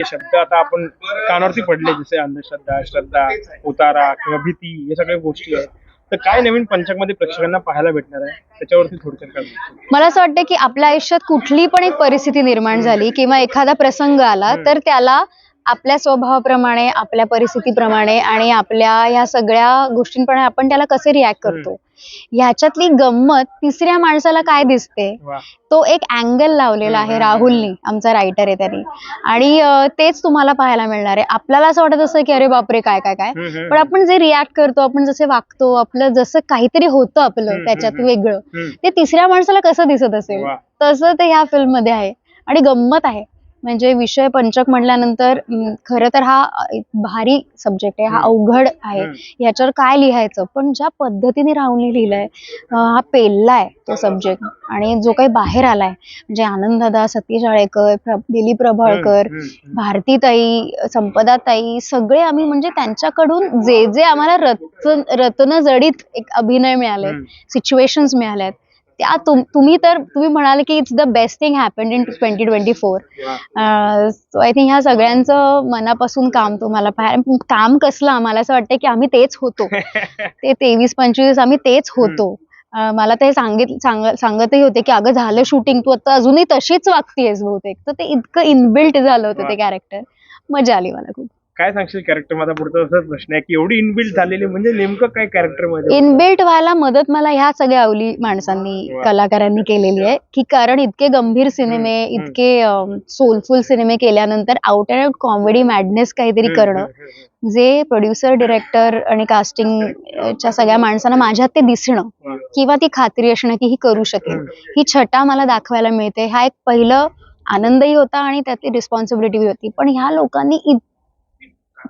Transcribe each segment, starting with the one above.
हे शब्द आता आपण कानावरती पडले जसे अंधश्रद्धा श्रद्धा उतारा किंवा भीती हे सगळ्या गोष्टी आहेत. तर काय नवीन पंचकमध्ये प्रेक्षकांना पाहायला भेटणार आहे? त्याच्यावरती थोडक्यात काय? मला असं वाटतं की आपल्या आयुष्यात कुठली पण एक परिस्थिती निर्माण झाली किंवा एखादा प्रसंग आला तर त्याला आपल्या स्वभावाप्रमाणे आपल्या परिस्थितीप्रमाणे आणि आपल्या ह्या सगळ्या गोष्टींप्रमाणे आपण त्याला कसे रिॲक्ट करतो? ह्याच्यातली गंमत तिसऱ्या माणसाला काय दिसते? तो एक अँगल लावलेला आहे राहुलनी आमचा रायटर आहे त्यांनी. आणि तेच तुम्हाला पाहायला मिळणार आहे. आपल्याला असं वाटत असतं की अरे बापरे काय काय काय? पण आपण जे रिॲक्ट करतो आपण जसे वागतो आपलं जसं काहीतरी होतं आपलं त्याच्यात. वेगळं. ते तिसऱ्या माणसाला कसं दिसत असेल. तसं ते ह्या फिल्ममध्ये आहे. आणि गंमत आहे. म्हणजे विषय पंचक म्हणल्यानंतर अं, खरं तर हा एक भारी सब्जेक्ट आहे हा अवघड आहे. ह्याच्यावर काय लिहायचं पण ज्या पद्धतीने राहुलने लिहिलंय हा पेललाय तो सब्जेक्ट आणि जो काही बाहेर आलाय म्हणजे आनंददादा सतीश आळेकर दिलीप प्रभाळकर. भारतीताई संपदाताई सगळे आम्ही म्हणजे त्यांच्याकडून जे जे आम्हाला रत्न रत्न जडित एक अभिनय मिळाले हम्म. सिच्युएशन्स मिळाल्यात त्या तुम- तुम्ही तर तुम्ही म्हणाले की it's the best thing happened in twenty twenty four I think ह्या सगळ्यांचं मनापासून काम तुम्हाला काम कसलं आम्हाला असं वाटतं की आम्ही तेच होतो. ते तेवीस पंचवीस आम्ही तेच होतो. अं, मला ते सांगित सांग- सांगतही होते की अगं झालं शूटिंग तू आता अजूनही तशीच वागतीयस बहुतेक. तर ते इतकं इनबिल्ट झालं होतं ते. कॅरेक्टर मजा आली मला खूप. काय सांगशील कॅरेक्टर माझा पुढचा असाच प्रश्न आहे की एवढी इनबिल्ड झालेली म्हणजे नेमकं काय कॅरेक्टरमध्ये इनबिल्ट व्हायला मदत मला ह्या सगळ्या अवली माणसांनी. कलाकारांनी केलेली आहे की कारण इतके गंभीर सिनेमे. इतके सोलफुल सिनेमे केल्यानंतर out and out comedy madness काहीतरी करणं जे प्रोड्युसर डिरेक्टर आणि कास्टिंगच्या सगळ्या माणसांना माझ्यात ते दिसणं. किंवा ती खात्री असणं की ही करू शकेल. ही छटा मला दाखवायला मिळते हा एक पहिलं आनंदही होता आणि त्यातली रिस्पॉन्सिबिलिटी होती पण ह्या लोकांनी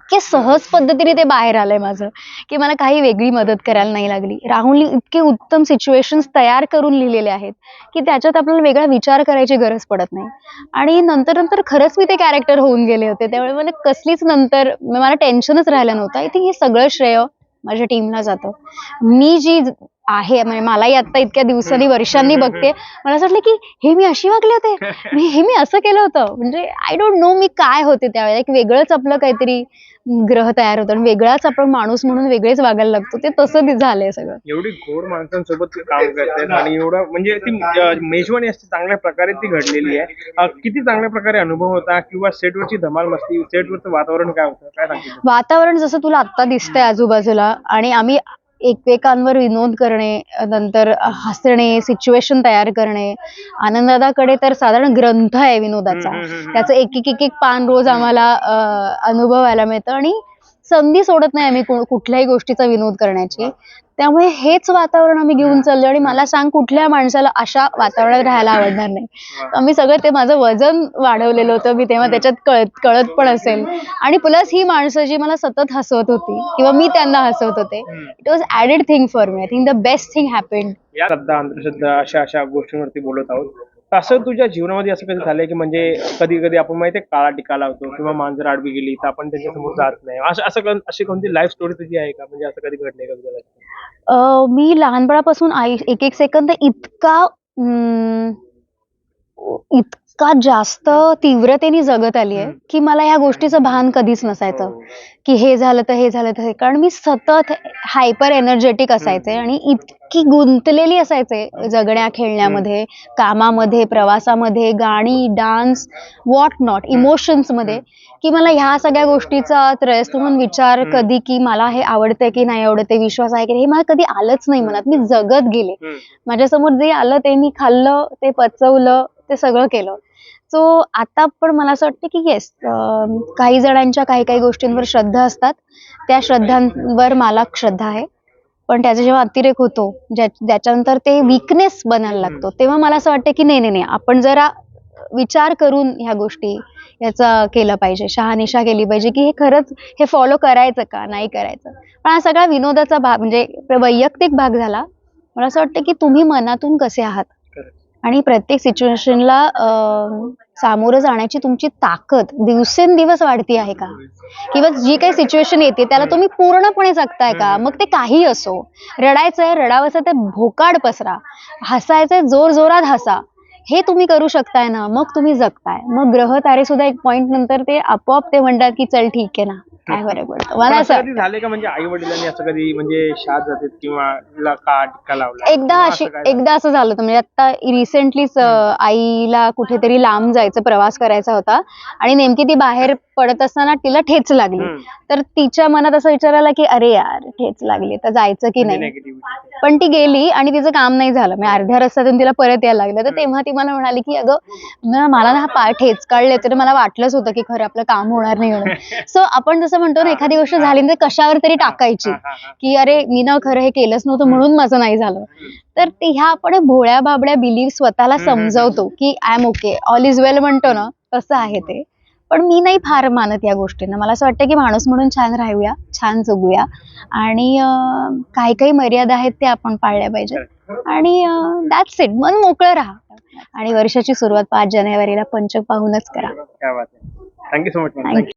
इतके सहज पद्धतीने ते बाहेर आलंय माझं की मला काही वेगळी मदत करायला नाही लागली. राहुलनी इतके उत्तम सिच्युएशन्स तयार करून लिहिलेले आहेत की त्याच्यात आपल्याला वेगळा विचार करायची गरज पडत नाही. आणि नंतर नंतर खरंच मी ते कॅरेक्टर होऊन गेले होते. त्यामुळे मला कसलीच नंतर मला टेन्शनच राहिलं नव्हतं. आय थिंक हे सगळं श्रेय माझ्या टीमला जातं. मी जी आहे. म्हणजे मलाही आता इतक्या दिवसांनी वर्षांनी बघते. मला असं वाटलं की हे मी अशी वागले होते. मी हे मी असं केलं होतं. म्हणजे आय डोंट नो मी काय होते त्यावेळेला. एक वेगळंच आपलं काहीतरी ग्रह तयार होतं. आणि वेगळाच आपण माणूस म्हणून वेगळेच वागायला लागतो. ते तसं झालंय सगळं. एवढी घोर माणसांसोबत काम करतात आणि एवढं म्हणजे ती मेजवानी असते चांगल्या प्रकारे ती घडलेली आहे. किती चांगल्या प्रकारे अनुभव होता किंवा सेटवरची धमाल मस्ती सेटवरचं वातावरण काय होतं? काय वातावरण जसं तुला आत्ता दिसतंय आजूबाजूला आणि आम्ही एकमेकांवर विनोद करणे नंतर हसणे सिच्युएशन तयार करणे. आनंददादाकडे तर साधारण ग्रंथ आहे विनोदाचा. त्याचं एक एक एक एक पान रोज आम्हाला अनुभवायला मिळतं. आणि संधी सोडत नाही आम्ही कुठल्याही गोष्टीचा विनोद करण्याची. त्यामुळे हेच वातावरण आम्ही घेऊन चाललो आणि मला सांग कुठल्या माणसाला अशा वातावरणात राहायला आवडणार नाही. आम्ही सगळं ते माझं वजन वाढवलेलं होतं मी तेव्हा त्याच्यात कळत कळत पण असेल. आणि प्लस ही माणसं जी मला सतत हसवत होती किंवा मी त्यांना हसवत होते it was added thing for me I think the best thing happened या श्रद्धा अंधश्रद्धा अशा अशा गोष्टींवरती बोलत आहोत. असं तुझ्या जीवनामध्ये असं कधी झालंय की म्हणजे कधी कधी आपण माहितीये काळा टिका लावतो किंवा मांजर आडवी गेली तर आपण त्यांच्यासमोर जात नाही असं असं कोण- अशी कोणती लाईफ स्टोरी तुझी आहे का म्हणजे असं कधी घडलंय का तुझ्या life मध्ये? अं, मी लहानपणापासून आई एक एक सेकंद इतका अं, इतका जास्त तीव्रतेने जगत आली आहे की मला ह्या गोष्टीचं भान कधीच नसायचं. की हे झालं तर हे झालं तर हे. कारण मी सतत हायपर एनर्जेटिक असायचे आणि इतकी गुंतलेली असायचे जगण्या खेळण्यामध्ये कामामध्ये प्रवासामध्ये गाणी डान्स वॉट नॉट इमोशन्समध्ये की मला ह्या सगळ्या गोष्टीचा त्रयस्थ म्हणून विचार कधी की मला हे आवडतंय की नाही आवडते विश्वास आहे की हे मला कधी आलंच नाही मनात. मी जगत गेले. माझ्यासमोर जे आलं ते मी खाल्लं ते पचवलं ते सगळं केलं. सो आता पण मला असं वाटतं की येस काही जणांच्या काही काही गोष्टींवर श्रद्धा असतात. त्या श्रद्धांवर मला श्रद्धा आहे. पण त्याचा जेव्हा अतिरेक होतो ज्या ज्याच्यानंतर ते विकनेस बनायला लागतो तेव्हा मला असं वाटतं की नाही नाही नाही आपण जरा विचार करून ह्या गोष्टी याचा केलं पाहिजे. शहानिशा केली पाहिजे की हे खरंच हे फॉलो करायचं का? नाही करायचं. पण हा सगळा विनोदाचा भाग म्हणजे वैयक्तिक भाग झाला. मला असं वाटतं की तुम्ही मनातून कसे आहात. आणि प्रत्येक सिच्युएशनला सामोरं जाण्याची तुमची ताकद दिवसेंदिवस वाढती आहे का? किंवा जी काही सिच्युएशन येते त्याला तुम्ही पूर्णपणे जगताय का? मग ते काही असो. रडायचंय रडावंसं ते भोकाड पसरा. हसायचंय जोर जोरात हसा. हे तुम्ही करू शकताय ना मग तुम्ही जगताय. मग ग्रह तारे सुद्धा एक पॉइंट नंतर ते आपोआप ते म्हणतात की चल ठीक आहे ना. काय फरक पडतो मला पण असं असं कधी झालंय का म्हणजे आई वडिलांनी असं कधी म्हणजे शाळेत जातात किंवा तिला का टिक्का लावला? एकदा किंवा अशी असं काय झालं? एकदा असं झालं होतं. म्हणजे आता रिसेंटलीच आईला कुठेतरी लांब जायचं प्रवास करायचा होता. आणि नेमकी ती बाहेर पडत असताना तिला ठेच लागली. हम्म. तर तिच्या मनात असं विचार आला की अरे यार ठेच लागली. तर जायचं की म्हणजे नाही. पण ती गेली आणि तिचं काम नाही झालं. मी अर्ध्या रस्त्यातून तिला परत यायला लागलं. तर तेव्हा ती मला म्हणाली की अगं न- मला ना हा पाय ठेच काढले तर मला वाटलंच होतं की खरं आपलं काम होणार नाही म्हणून. सो आपण जसं म्हणतो ना एखादी गोष्ट झाली ना तर कशावर तरी टाकायची. की अरे मी ना खरं हे केलंच नव्हतं म्हणून माझं नाही झालं. तर ते ह्या आपण भोळ्या बाबड्या बिलीव स्वतःला समजवतो की I am okay all is well म्हणतो ना तसं आहे ते. पण मी नाही फार मानत या गोष्टींना. मला असं वाटतं की माणूस म्हणून छान राहूया छान जगूया. आणि काही काही मर्यादा आहेत त्या आपण पाळल्या पाहिजेत. आणि दॅट्स इट मन मोकळं राहा. आणि वर्षाची सुरुवात पाच जानेवारीला पंचक पाहूनच करा. Thank you so much thank you